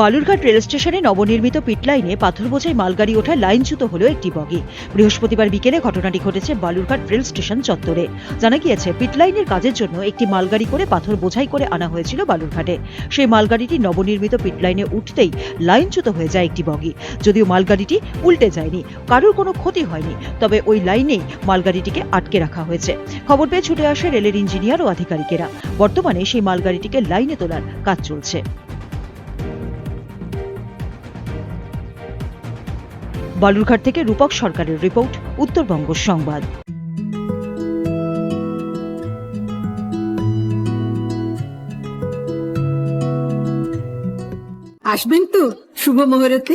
Balurghat rail স্টেশনে নবনির্মিত পিট লাইনে পাথর বোঝাই মালগাড়ি ওঠায় লাইনচ্যুত হল একটি বগি। বৃহস্পতিবার বিকেলে ঘটনাটি ঘটেছে বালুরঘাট রেল স্টেশন চত্বরে। জানা গিয়েছে পিট লাইনের কাজের জন্য একটি মালগাড়ি করে পাথর বোঝাই করে আনা হয়েছিল বালুরঘাটে। সেই মালগাড়িটি নবনির্মিত পিট লাইনে উঠতেই লাইনচ্যুত হয়ে যায় একটি বগি। যদিও মালগাড়িটি উল্টে যায়নি, কারোর কোনো ক্ষতি হয়নি, তবে ওই লাইনেই মালগাড়িটিকে আটকে রাখা হয়েছে। খবর পেয়ে ছুটে আসে রেলের ইঞ্জিনিয়ার ও আধিকারিকেরা। বর্তমানে সেই মালগাড়িটিকে লাইনে তোলার কাজ চলছে। বালুরঘাট থেকে রূপক সরকারের রিপোর্ট উত্তরবঙ্গ সংবাদ। আসবেন তো শুভ মুহূর্তে?